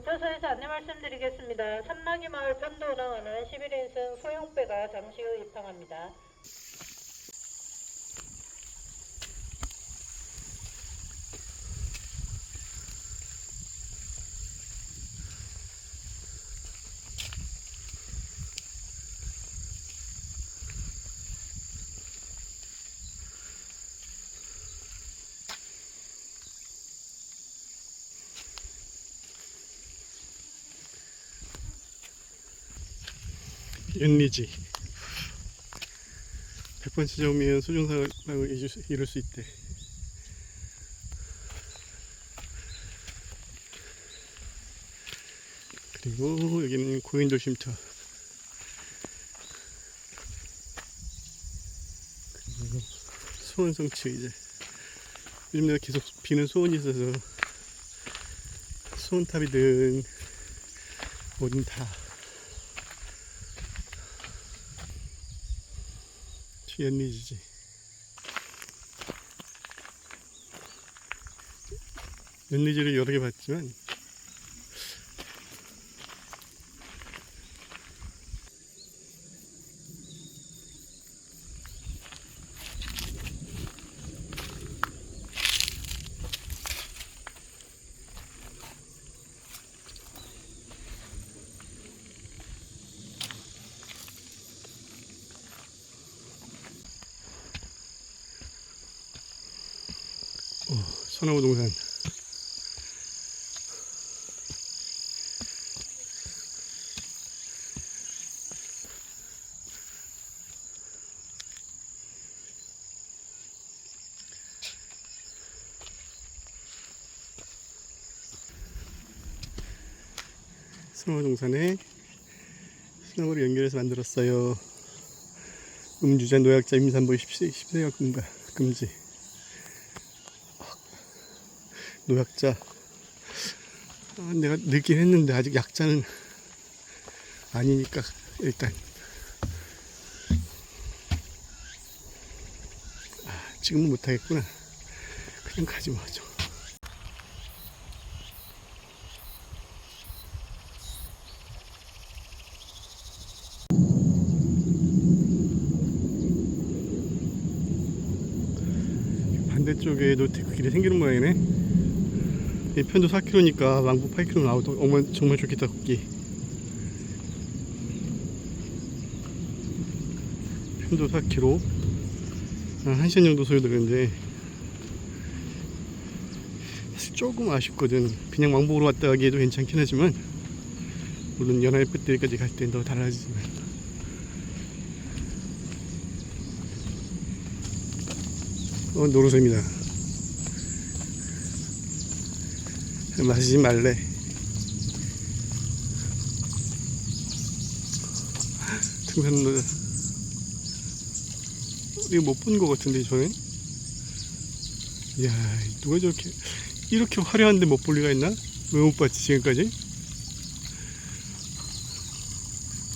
교차소에서 안내 말씀드리겠습니다. 삼막이 마을 편도 운항하는 11인승 소형배가 잠시 후 입항합니다. 연리지. 100번 찾아오면 소중사라고 이룰 수- 있대. 그리고 여기는 고인돌 쉼터. 그리고 소원성취 이제. 요즘 내가 계속 비는 소원이 있어서 소원탑이든 뭐든 다 연리지지. 연리지를 여러 개 봤지만 소나무 동산. 소나무 동산에 소나무를 연결해서 만들었어요. 음주자 노약자 임산부 10세, 10세가 금가, 금지. 노약자. 아, 내가 늦긴 했는데 아직 약자는 아니니까 일단. 아, 지금은 못하겠구나. 그냥 가지 마죠 반대쪽에도 데크 길이 생기는 모양이네. 이 편도 4km니까 왕복 8km 나오도 어머 정말 좋겠다 걷기. 편도 4km 한 1시간 정도 소요되는데 사실 조금 아쉽거든. 그냥 왕복으로 왔다 가기에도 괜찮긴 하지만 물론 연하의 끝들까지 갈땐더 달라지지만. 어 노루새입니다 마시지 말래. 등산로다. 이거 못 본 것 같은데, 저는? 이야, 누가 저렇게, 이렇게 화려한데 못 볼 리가 있나? 왜 못 봤지, 지금까지?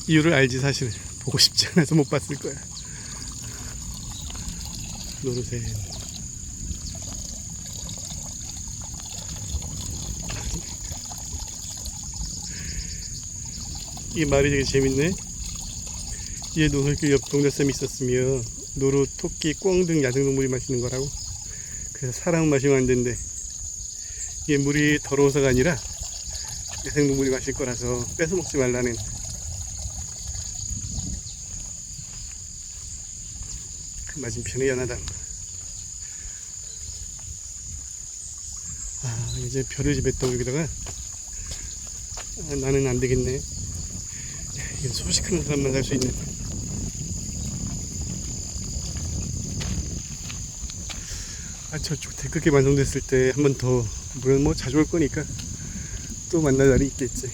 이유를 알지, 사실. 보고 싶지 않아서 못 봤을 거야. 노르새. 이 말이 되게 재밌네. 이에 노설길 옆 동네쌤이 있었으며 노루, 토끼, 꿩 등 야생동물이 마시는 거라고. 그래서 사람은 마시면 안 된대. 이게 물이 더러워서가 아니라 야생동물이 마실 거라서 뺏어 먹지 말라는. 그 맞은편에 연하당. 아, 이제 별을 집했다 여기다가. 아, 나는 안 되겠네. 이게 소식하는 사람만 살 수 있는. 아 저쪽 데크게 완성됐을 때 한 번 더 물론 뭐 자주 올 거니까 또 만날 날이 있겠지.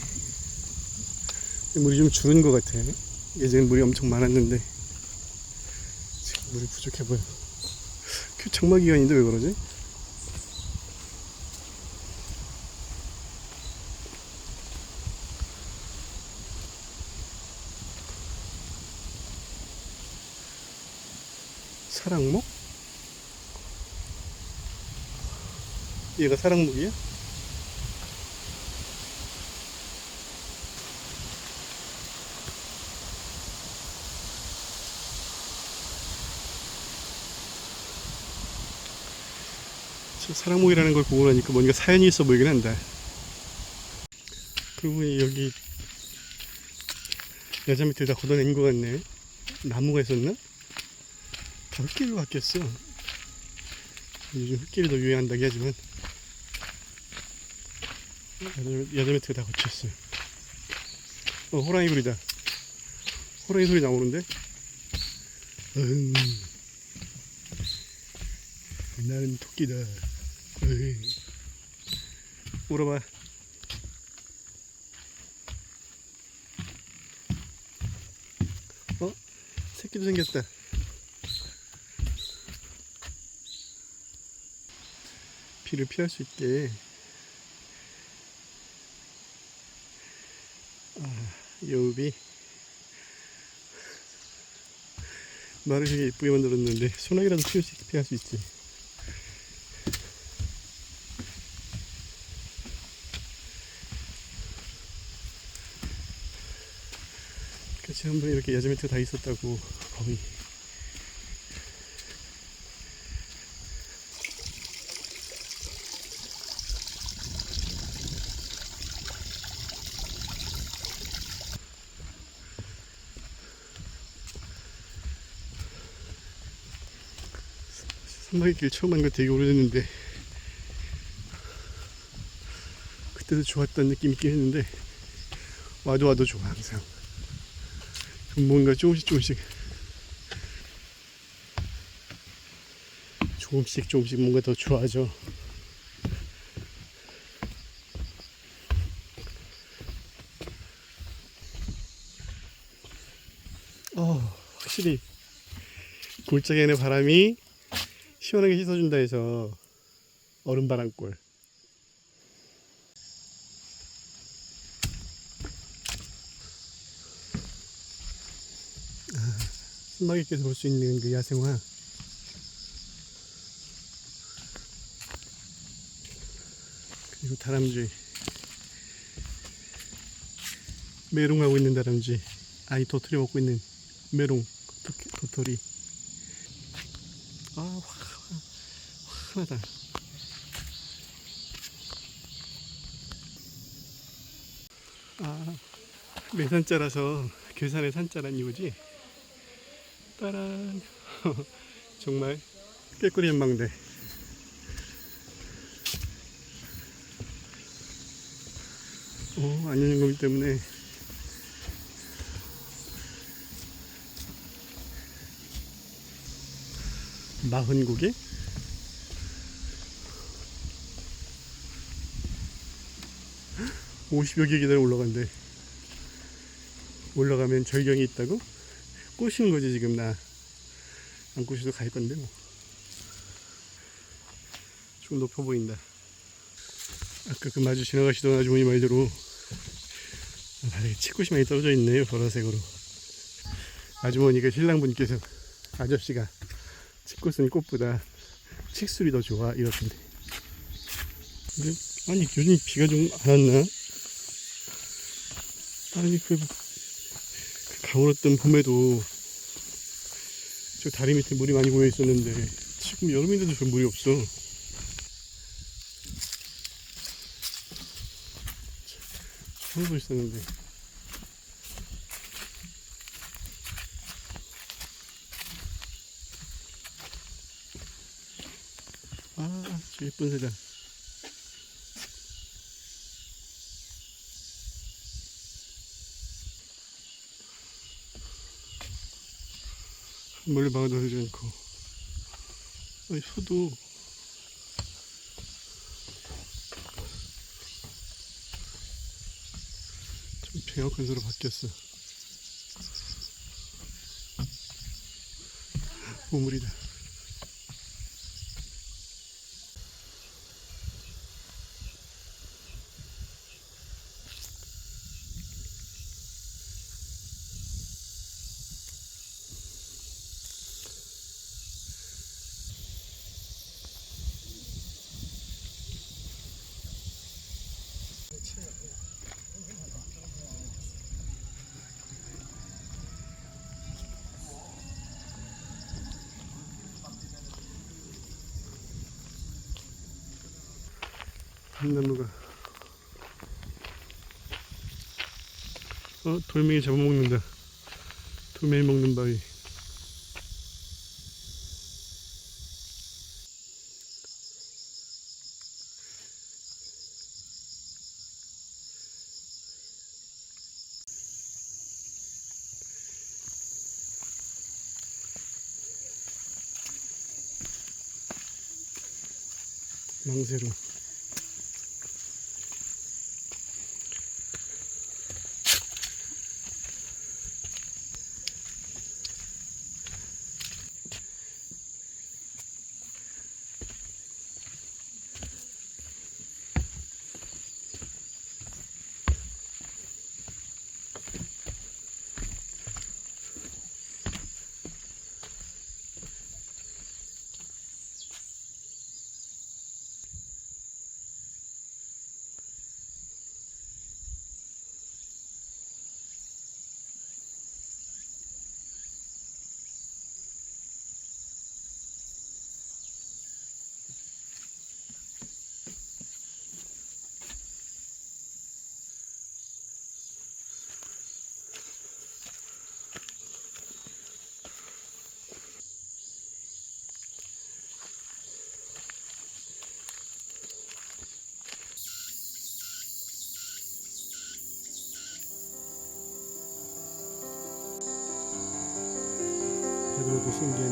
물이 좀 줄은 것 같아 예전엔 물이 엄청 많았는데 지금 물이 부족해 보여. 그 장마 기간인데 왜 그러지? 얘가 사랑목이야? 사랑목이라는 걸 보고 나니까 뭔가 사연이 있어 보이긴 한다. 그러고 여기 여자 밑에 다 걷어낸 것 같네. 나무가 있었나? 다 흙길로 바뀌었어. 요즘 흙길이 더 유행한다기 하지만. 밑에 다 거쳤어. 어, 호랑이 소리다. 호랑이 소리 나오는데? 음. 나는 토끼다. 으이. 물어봐. 어? 새끼도 생겼다. 비를 피할 수 있게. 여우비. 되게 예쁘게 만들었는데 소나기라도 피울 수 있게 피할 수 있지. 같이 한번 이렇게 야자 밑에 다 있었다고 거의 산막의 길 처음 한 거 되게 오래됐는데 그때도 좋았던 느낌 있긴 했는데 와도 와도 좋아 항상. 좀 뭔가 조금씩 조금씩. 조금씩 조금씩 뭔가 더 좋아져. 어 확실히 골짜기에는 바람이 시원하게 씻어준다 해서 얼음바람골. 순막이께서 볼 수 있는 그 야생화. 그리고 다람쥐. 메롱하고 있는 다람쥐. 아니 도토리 먹고 있는 메롱 도- 도토리. 아 화- 화나다. 아 매산자라서 괴산의 산자란 이유지? 따란. 정말 꾀꼬리 연망대. 오 안녕인고기 때문에. 마흔 고개 오십여 개 계단 올라간대 올라가면 절경이 있다고? 꼬시는 거지 지금 나 안 꼬셔도 갈 건데 뭐. 좀 높아 보인다. 아까 그 마주 지나가시던 아주머니 말대로 바닥에 치꽃이 많이 떨어져 있네요 보라색으로. 아주머니가 신랑분께서 아저씨가 치꽃은 꽃보다 칡술이 더 좋아 이렇던데. 근데 아니 요즘 비가 좀 안 왔나? 아니 그, 그 가물었던 봄에도 저 다리 밑에 물이 많이 고여 있었는데 지금 여름인데도 저 물이 없어. 보 있었는데. 아, 저 예쁜 새다. 멀리 막아도 되지 않고. 아니, 소도. 좀 정확한 소로 바뀌었어. 보물이다. 감나무가. 어 돌멩이 잡아먹는다. 돌멩이 먹는 바위. 망새로 Washington